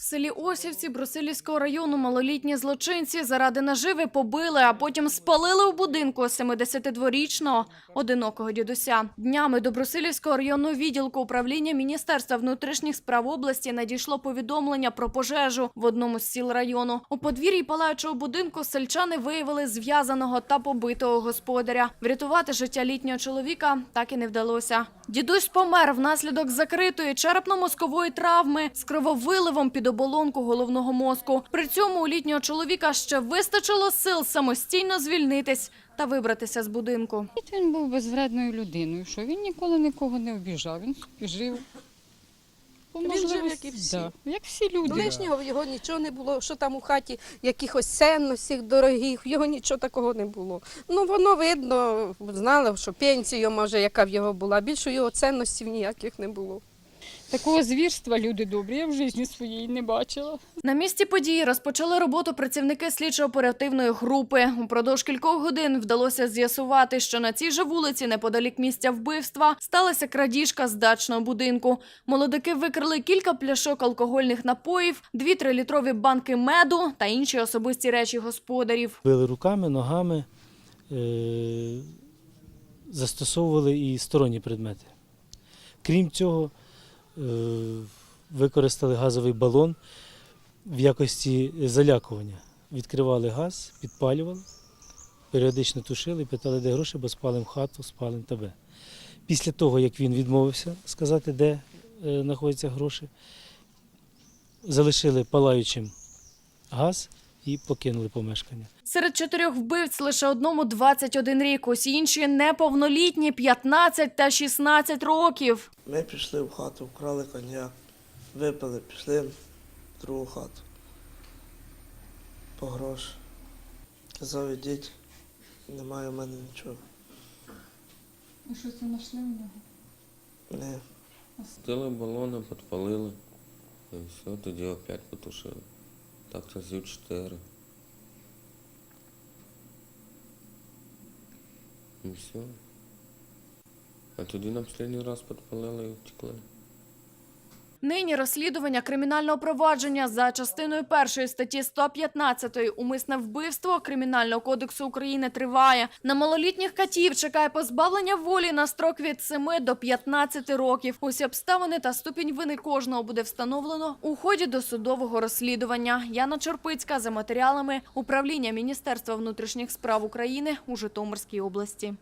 В селі Осівці Брусилівського району малолітні злочинці заради наживи побили, а потім спалили в будинку 72-річного одинокого дідуся. Днями до Брусилівського районного відділку управління Міністерства внутрішніх справ області надійшло повідомлення про пожежу в одному з сіл району. У подвір'ї палаючого будинку сельчани виявили зв'язаного та побитого господаря. Врятувати життя літнього чоловіка так і не вдалося. Дідусь помер внаслідок закритої черепно-мозкової травми з крововиливом під оболонку головного мозку. При цьому у літнього чоловіка ще вистачило сил самостійно звільнитись та вибратися з будинку. Він був безвредною людиною, що він ніколи нікого не обіжав, він жив. Він жив, як і всі. Да, як всі люди. Лишнього в його нічого не було, що там у хаті якихось цінностей дорогих, в його нічого такого не було. Ну воно видно, знали, що пенсія, може, яка в його була. Більше його цінностей ніяких не було. Такого звірства люди добрі, я в житті своїй не бачила. На місці події розпочали роботу працівники слідчо-оперативної групи. Упродовж кількох годин вдалося з'ясувати, що на цій же вулиці, неподалік місця вбивства, сталася крадіжка з дачного будинку. Молодики викрили кілька пляшок алкогольних напоїв, дві трилітрові банки меду та інші особисті речі господарів. Били руками, ногами, е- застосовували і сторонні предмети. Крім цього, використали газовий балон в якості залякування. Відкривали газ, підпалювали, періодично тушили, питали, де гроші, бо спалимо хату, спалимо тебе. Після того, як він відмовився сказати, де е, знаходяться гроші, залишили палаючим газ і покинули помешкання. Серед чотирьох вбивць лише одному 21 рік, усі інші неповнолітні 15 та 16 років. Ми пішли в хату, вкрали коньяк, випили, пішли в другу хату. По гроші. Казав, ідіть, немає в мене нічого. І що це знайшли в нього? Не. Стили балони, підпалили. І все, тоді опять потушили. Так разів 4. Ну все. А тоді на останній раз підпалили і втекли. Нині розслідування кримінального провадження за частиною першої статті 115 «Умисне вбивство» Кримінального кодексу України триває. На малолітніх катів чекає позбавлення волі на строк від 7 до 15 років. Усі обставини та ступінь вини кожного буде встановлено у ході досудового розслідування. Яна Чорпицька за матеріалами управління Міністерства внутрішніх справ України у Житомирській області.